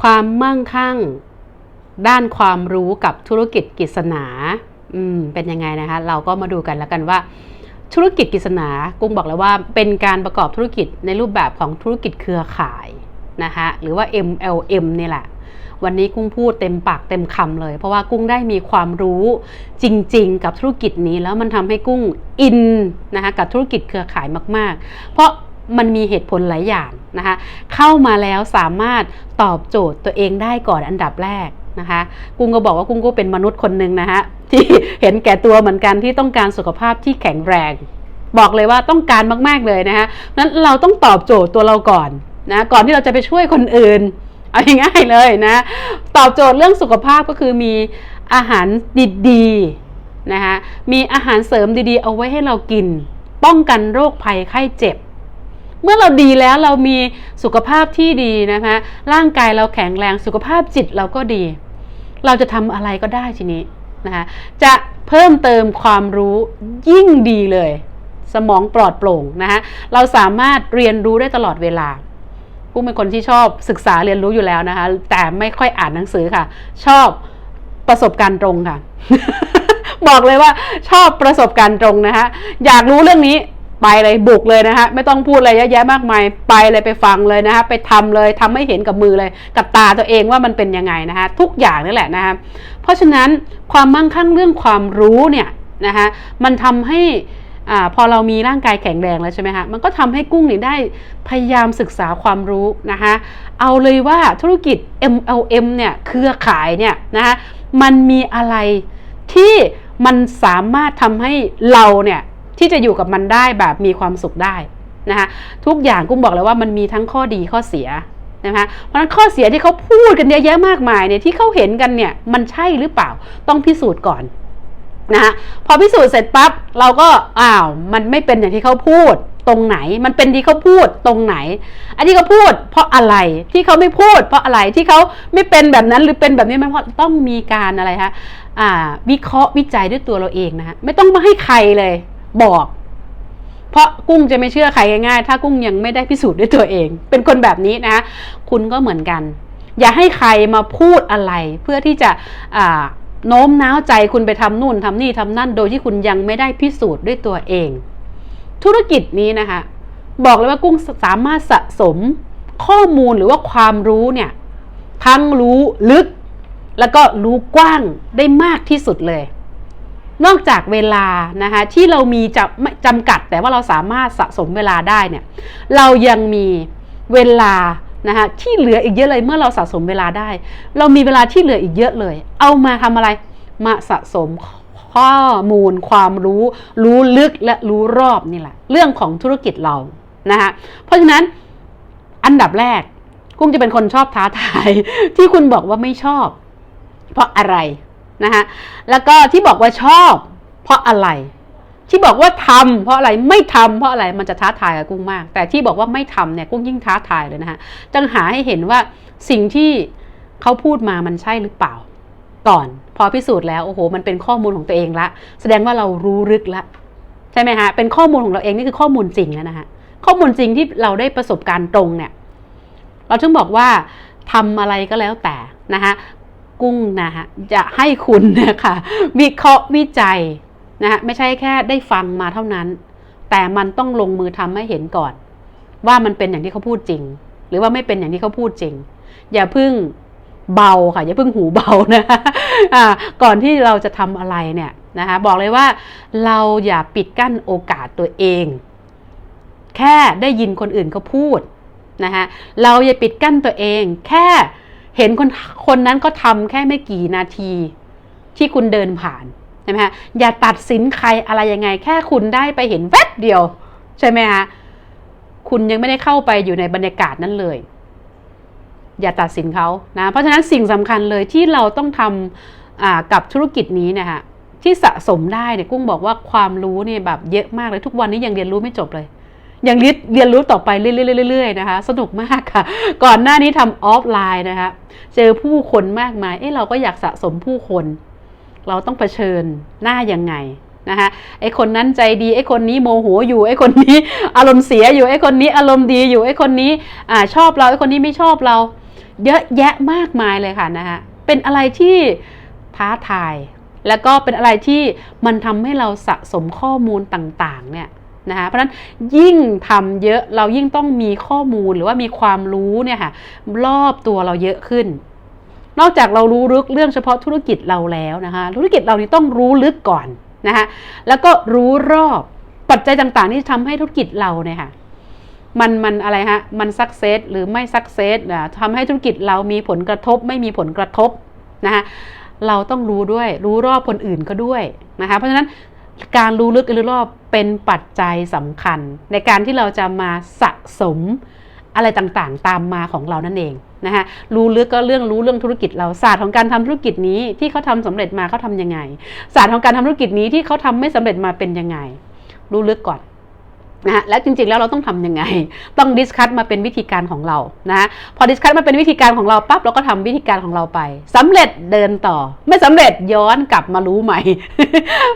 ความมั่งคั่ง ด้านความรู้กับธุรกิจกิจสนาอืมเป็นยังไงนะคะ เราก็มาดูกันแล้วกันว่า ธุรกิจกิจสนากุ้งบอกแล้วว่าเป็นการประกอบธุรกิจในรูปแบบของธุรกิจเครือข่ายนะคะหรือว่า MLM นี่แหละ วันนี้กุ้งพูดเต็มปากเต็มคำเลย เพราะว่ากุ้งได้มีความรู้จริง ๆ กับธุรกิจนี้แล้วมันทำให้กุ้งอินนะคะกับธุรกิจเครือข่ายมาก ๆ เพราะ มันมีเหตุผลหลายอย่างนะคะเข้ามาแล้วสามารถตอบโจทย์ตัวเองได้ก่อนอันดับแรกนะคะกุ้งก็บอกว่ากุ้งก็เป็นมนุษย์คนหนึ่งนะคะที่เห็นแก่ตัวเหมือนกันที่ต้องการสุขภาพที่แข็งแรง บอกเลยว่าต้องการมาก ๆเลยนะคะนั้นเราต้องตอบโจทย์ตัวเราก่อนนะก่อนที่เราจะไปช่วยคนอื่นเอาง่ายๆเลยนะตอบโจทย์เรื่องสุขภาพก็คือมีอาหารดีๆนะคะมีอาหารเสริมดีๆ เอาไว้ให้เรากิน ป้องกันโรคภัยไข้เจ็บ เมื่อเราดีแล้วเรามีสุขภาพที่ดีนะคะ ร่างกายเราแข็งแรงสุขภาพจิตเราก็ดี เราจะทำอะไรก็ได้ทีนี้นะคะจะเพิ่มเติมความรู้ยิ่งดีเลย สมองปลอดโปร่งนะคะเราสามารถเรียนรู้ได้ตลอดเวลาผู้เป็นคนที่ชอบศึกษาเรียนรู้อยู่แล้วนะคะ แต่ไม่ค่อยอ่านหนังสือค่ะ ชอบประสบการณ์ตรงค่ะ บอกเลยว่าชอบประสบการณ์ตรงนะคะ อยากรู้เรื่องนี้ ไปเลยบุกเลยนะคะไม่ต้องพูดอะไรเยอะแยะมากมายไปเลยไปฟังเลยนะคะไปทำเลยทำให้เห็นกับมือเลย กับตาตัวเองว่ามันเป็นยังไงนะคะทุกอย่างนี่แหละนะคะเพราะฉะนั้นความมั่งคั่งเรื่องความรู้เนี่ยนะคะมันทำให้อ่าพอเรามีร่างกายแข็งแรงแล้วใช่ไหมคะมันก็ทำให้กุ้งนี่ได้พยายามศึกษาความรู้นะคะเอาเลยว่าธุรกิจ MLM เนี่ยเครือข่ายเนี่ยนะคะมันมีอะไรที่มันสามารถทำให้เราเนี่ย ที่จะอยู่กับมันได้แบบมีความสุขได้นะคะทุกอย่างกุ้งบอกเลยว่ามันมีทั้งข้อดีข้อเสียนะคะเพราะฉะนั้นข้อเสียที่เขาพูดกันเยอะแยะมากมายเนี่ยที่เขาเห็นกันเนี่ยมันใช่หรือเปล่าต้องพิสูจน์ก่อนนะคะพอพิสูจน์เสร็จปั๊บเราก็อ้าวมันไม่เป็นอย่างที่เขาพูดตรงไหน มันเป็นที่เขาพูดตรงไหน อันที่เขาพูด เพราะอะไรที่เขาไม่พูด เพราะอะไรที่เขาไม่เป็นแบบนั้นหรือเป็นแบบนี้มันเพราะต้องมีการอะไรคะวิเคราะห์วิจัยด้วยตัวเราเองนะฮะไม่ต้องมาให้ใครเลย บอก เพราะกุ้งจะไม่เชื่อใครง่ายๆ ถ้ากุ้งยังไม่ได้พิสูจน์ด้วยตัวเอง เป็นคนแบบนี้นะ คุณก็เหมือนกัน อย่าให้ใครมาพูดอะไร เพื่อที่จะโน้มน้าวใจคุณไปทำนู่นทำนี่ทำนั่น โดยที่คุณยังไม่ได้พิสูจน์ด้วยตัวเอง ธุรกิจนี้นะคะ บอกเลยว่ากุ้งสามารถสะสมข้อมูลหรือว่าความรู้เนี่ยทั้งรู้ลึก แล้วก็รู้กว้างได้มากที่สุดเลย นอกจากเวลานะคะที่เรามีจำจำกัดแต่ว่าเราสามารถสะสมเวลาได้เนี่ยเรายังมีเวลานะคะที่เหลืออีกเยอะเลยเมื่อเราสะสมเวลาได้ เรามีเวลาที่เหลืออีกเยอะเลย เอามาทำอะไรมาสะสมข้อมูลความรู้ รู้ลึกและรู้รอบนี่แหละ เรื่องของธุรกิจเรานะคะเพราะฉะนั้นอันดับแรกกุ้งจะเป็นคนชอบท้าทาย ที่คุณบอกว่าไม่ชอบ เพราะอะไร นะคะแล้วก็ที่บอกว่าชอบ เพราะอะไร ที่บอกว่าทำเพราะอะไรไม่ทำเพราะอะไรมันจะท้าทายกับกุ้งมาก แต่ที่บอกว่าไม่ทำเนี่ยกุ้งยิ่งท้าทายเลยนะคะจังหาให้เห็นว่าสิ่งที่เขาพูดมามันใช่หรือเปล่า ก่อนพอพิสูจน์แล้วโอ้โห มันเป็นข้อมูลของตัวเองละ แสดงว่าเรารู้ลึกละใช่ไหมฮะเป็นข้อมูลของเราเองนี่คือข้อมูลจริงแล้วนะคะข้อมูลจริงที่เราได้ประสบการณ์ตรงเนี่ย เราถึงบอกว่าทำอะไรก็แล้วแต่นะคะ กุ้งนะคะจะให้คุณนะคะวิเคราะห์วิจัยนะคะไม่ใช่แค่ได้ฟังมาเท่านั้น แต่มันต้องลงมือทำให้เห็นก่อน ว่ามันเป็นอย่างที่เขาพูดจริง หรือว่าไม่เป็นอย่างที่เขาพูดจริง อย่าพึ่งเบาค่ะอย่าพึ่งหูเบานะะก่อนที่เราจะทำอะไรเนี่ยนะคะบอกเลยว่าเราอย่าปิดกั้นโอกาสตัวเอง แค่ได้ยินคนอื่นเขาพูดนะคะเราอย่าปิดกั้นตัวเอง แค่ เห็นคนคนนั้นก็ทำแค่ไม่กี่นาที ที่คุณเดินผ่านใช่ไหมฮะอย่าตัดสินใครอะไรยังไง แค่คุณได้ไปเห็นแวบเดียว ใช่ไหมฮะคุณยังไม่ได้เข้าไปอยู่ในบรรยากาศนั้นเลย อย่าตัดสินเขานะเพราะฉะนั้นสิ่งสำคัญเลยที่เราต้องทำกับธุรกิจนี้นะคะที่สะสมได้เนี่ยกุ้งบอกว่าความรู้เนี่ยแบบเยอะมากเลยทุกวันนี้ยังเรียนรู้ไม่จบเลย ยังเรียนรู้ต่อไปเรื่อยๆนะคะ สนุกมากค่ะ ก่อนหน้านี้ทำออฟไลน์นะคะ เจอผู้คนมากมาย เอ๊ะเราก็อยากสะสมผู้คน เราต้องเผชิญหน้ายังไงนะคะไอ้คนนั้นใจดีไอ้คนนี้โมโหอยู่ไอ้คนนี้ อารมณ์เสียอยู่ไอ้คนนี้ อารมณ์ดีอยู่ไอ้คนนี้อ่าชอบเราไอ้คนนี้ไม่ชอบเรา เยอะแยะมากมายเลยค่ะนะฮะเป็นอะไรที่ท้าทาย แล้วก็เป็นอะไรที่มันทำให้เราสะสมข้อมูลต่างๆเนี่ย นะคะเพราะฉะนั้นยิ่งทำเยอะเรายิ่งต้องมีข้อมูลหรือว่ามีความรู้เนี่ยค่ะรอบตัวเราเยอะขึ้น นอกจากเรารู้ลึกเรื่องเฉพาะธุรกิจเราแล้วนะคะธุรกิจเรานี่ต้องรู้ลึกก่อนนะคะแล้วก็รู้รอบปัจจัยต่างๆ ที่ทำให้ธุรกิจเราเนี่ยค่ะมันมันอะไรฮะมันสักเซสหรือไม่สักเซสนะทำให้ธุรกิจเรามีผลกระทบ ไม่มีผลกระทบนะคะเราต้องรู้ด้วยรู้รอบคนอื่นก็ด้วยนะคะเพราะฉะนั้น การรู้ลึกรู้รอบเป็นปัจจัยสำคัญ ในการที่เราจะมาสะสมอะไรต่างๆ ตามมาของเรานั่นเองนะคะรู้ลึกก็เรื่องรู้เรื่องธุรกิจเราศาสตร์ของการทำธุรกิจนี้ที่เขาทำสำเร็จมาเขาทำยังไง ศาสตร์ของการทำธุรกิจนี้ที่เขาทำไม่สำเร็จมาเป็นยังไง รู้ลึกก่อน นะฮะและจริงๆแล้วเราต้องทำยังไง ต้องดิสคัตมาเป็นวิธีการของเรานะพอดิสคัตมาเป็นวิธีการของเราปั๊บเราก็ทำวิธีการของเราไปสำเร็จเดินต่อ ไม่สำเร็จย้อนกลับมารู้ใหม่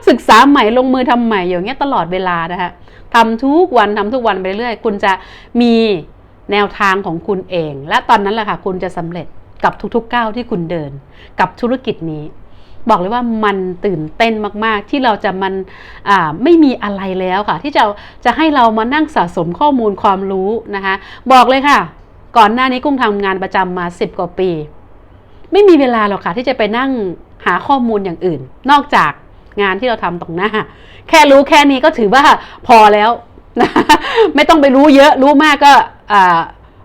ศึกษาใหม่ลงมือทำใหม่อย่างเงี้ยตลอดเวลานะคะทำทุกวันทำทุกวันไปเรื่อยคุณจะมีแนวทางของคุณเอง และตอนนั้นแหละค่ะคุณจะสำเร็จกับทุกๆก้าวที่คุณเดิน กับธุรกิจนี้ บอกเลยว่ามันตื่นเต้นมากๆ ที่เราจะมันไม่มีอะไรแล้วค่ะ ที่จะจะให้เรามานั่งสะสมข้อมูลความรู้นะคะ บอกเลยค่ะ ก่อนหน้านี้กุ้งทำงานประจำมา 10 กว่าปี ไม่มีเวลาหรอกค่ะ ที่จะไปนั่งหาข้อมูลอย่างอื่น นอกจากงานที่เราทำตรงหน้า แค่รู้แค่นี้ก็ถือว่าพอแล้วนะไม่ต้องไปรู้เยอะรู้มากก็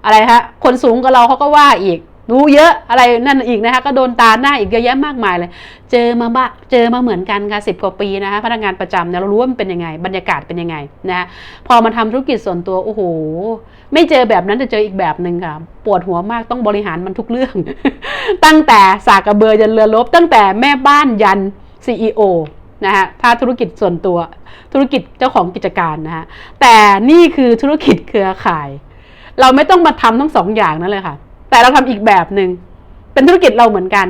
อะไรฮะคนสูงกับเราเขาก็ว่าอีก รู้เยอะอะไรนั่นอีกนะคะก็โดนตาหน้าอีกเยอะแยะมากมายเลย เจอมาบ้าเจอมาเหมือนกันค่ะสิบกว่าปีนะคะพนักงานประจำเนี่ยเรารู้ว่ามันเป็นยังไง บรรยากาศเป็นยังไงนะพอมาทำธุรกิจส่วนตัวโอ้โห ไม่เจอแบบนั้นจะเจออีกแบบหนึ่งค่ะ ปวดหัวมากต้องบริหารมันทุกเรื่อง ตั้งแต่สากกระเบือยันเรือลบ ตั้งแต่แม่บ้านยัน CEO นะฮะถ้าธุรกิจส่วนตัวธุรกิจเจ้าของกิจการนะฮะแต่นี่คือธุรกิจเครือข่าย เราไม่ต้องมาทำทั้งสองอย่างนั่นเลยค่ะ แต่เราทำอีกแบบหนึ่งเป็นธุรกิจเราเหมือนกัน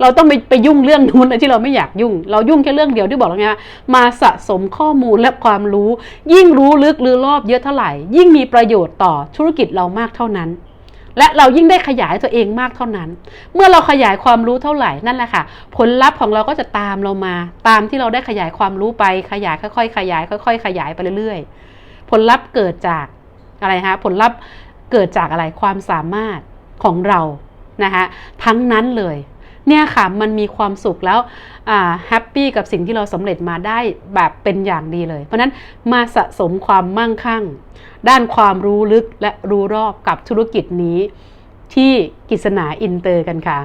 เราต้องไปไปยุ่งเรื่องนู้นที่เราไม่อยากยุ่ง เรายุ่งแค่เรื่องเดียวที่บอกแล้วไงมาสะสมข้อมูลและความรู้ ยิ่งรู้ลึกหรือรอบเยอะเท่าไหร่ ยิ่งมีประโยชน์ต่อธุรกิจเรามากเท่านั้นและเรายิ่งได้ขยายตัวเองมากเท่านั้น เมื่อเราขยายความรู้เท่าไหร่นั่นแหละค่ะ ผลลัพธ์ของเราก็จะตามเรามา ตามที่เราได้ขยายความรู้ไป ขยายค่อยๆขยาย ค่อย ๆ ขยายไปเรื่อยๆ ผลลัพธ์เกิดจากอะไรฮะ ผลลัพธ์เกิดจากอะไร ความสามารถ ของเรานะคะทั้งนั้นเลยเนี่ยค่ะมันมีความสุขแล้วแฮปปี้กับสิ่งที่เราสำเร็จมาได้แบบเป็นอย่างดีเลย เพราะนั้นมาสะสมความมั่งคั่ง ด้านความรู้ลึกและรู้รอบกับธุรกิจนี้ ที่กิษณาอินเตอร์กันค่ะ